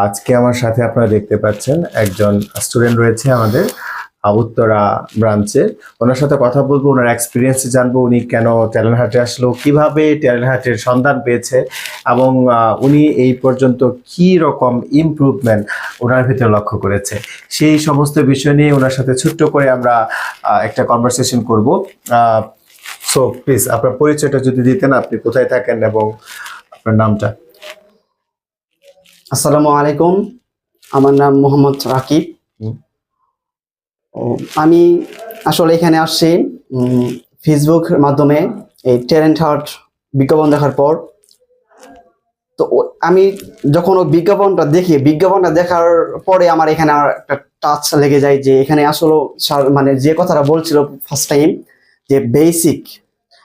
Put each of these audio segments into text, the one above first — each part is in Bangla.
আজকে আমার সাথে আপনারা দেখতে পাচ্ছেন একজন স্টুডেন্ট রয়েছে আমাদের উত্তরা ব্রাঞ্চে ওনার সাথে কথা বলব, ওনার এক্সপিরিয়েন্স জানব, উনি কেন ট্যালেন্ট হাটে আসলো, কীভাবে ট্যালেন্ট হাটের সন্ধান পেয়েছে এবং উনি এই পর্যন্ত কি রকম ইমপ্রুভমেন্ট ওনার ভিতরে লক্ষ্য করেছে। সেই সমস্ত বিষয় নিয়ে ওনার সাথে ছোট্ট করে আমরা একটা কনভারসেশন করব। সো প্লিজ আপনার পরিচয়টা যদি দিতেন, আপনি কোথায় থাকেন এবং আপনার নামটা। আসসালামু আলাইকুম। আমার নাম মোহাম্মদ রাকিব। ও, আমি আসলে এখানে আসছি ফেসবুক মাধ্যমে এই ট্যালেন্ট হার্ট বিজ্ঞাপন দেখার পর। তো আমি যখন ওই বিজ্ঞাপনটা দেখি বিজ্ঞাপনটা দেখার পরে আমার এখানে আমার একটা টাচ লেগে যায় যে এখানে আসলে মানে যে কথাটা বলছিল ফার্স্ট টাইম যে বেসিক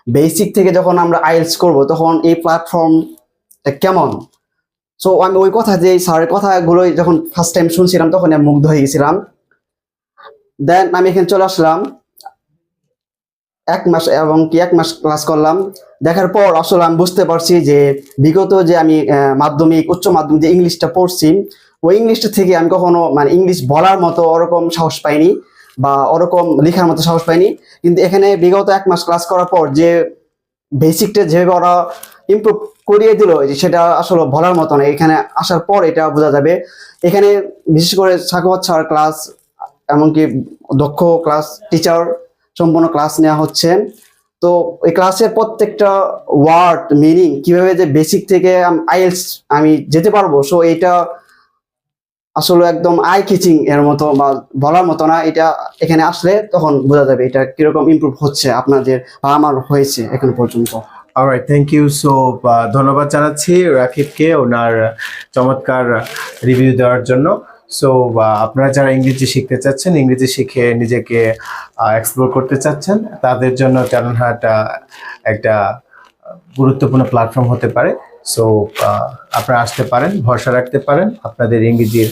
বেসিক থেকে যখন আমরা আইএলস করব তখন এই প্ল্যাটফর্ম কেমন? সো আমি ওই কথা যে স্যারের কথাগুলো যখন ফার্স্ট টাইম শুনছিলাম তখন আমি মুগ্ধ হয়ে গেছিলাম। দেন আমি এখানে চলে আসলাম। এক মাস এবং কি এক মাস ক্লাস করলাম। দেখার পর আসলে আমি বুঝতে পারছি যে বিগত যে আমি মাধ্যমিক, উচ্চ মাধ্যমিক যে ইংলিশটা পড়ছি, ওই ইংলিশটা থেকে আমি কখনো মানে ইংলিশ বলার মতো ওরকম সাহস পাইনি বা ওরকম লেখার মতো সাহস পাইনি। কিন্তু এখানে বিগত এক মাস ক্লাস করার পর যে বেসিকটা যেভাবে ওরা ইমপ্রুভ করিয়ে দিল যে সেটা আসলে বলার মতো না। এখানে আসার পর এটা বোঝা যাবে। এখানে বিশেষ করে সাকোয়াত স্যার ক্লাস এমনকি দক্ষ ক্লাস টিচার সম্পূর্ণ ক্লাস নেওয়া হচ্ছে। তো এই ক্লাসের প্রত্যেকটা ওয়ার্ড মিনিং কীভাবে যে বেসিক থেকে আইএলস আমি যেতে পারব সো এটা আসলে একদম আই কিচিং এর মতো বা বলার মতো না। এটা এখানে আসলে তখন বোঝা যাবে এটা কীরকম ইমপ্রুভ হচ্ছে আপনাদের বা আমার হয়েছে এখন পর্যন্ত। অলরাইট থ্যাংক ইউ সো ধন্যবাদ জানাচ্ছি রাকিবকে ওনার চমৎকার রিভিউ দেওয়ার জন্য। সো আপনারা যারা ইংরেজি শিখতে চাচ্ছেন, ইংরেজি শিখে নিজেকে এক্সপ্লোর করতে চাচ্ছেন, তাদের জন্য ট্যালেন্ট হাট একটা গুরুত্বপূর্ণ প্ল্যাটফর্ম হতে পারে। সো আপনারা আসতে পারেন, ভরসা রাখতে পারেন। আপনাদের ইংরেজির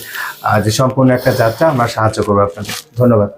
যে সম্পূর্ণ একটা যাত্রা, আমরা সাহায্য করব আপনাদের। ধন্যবাদ।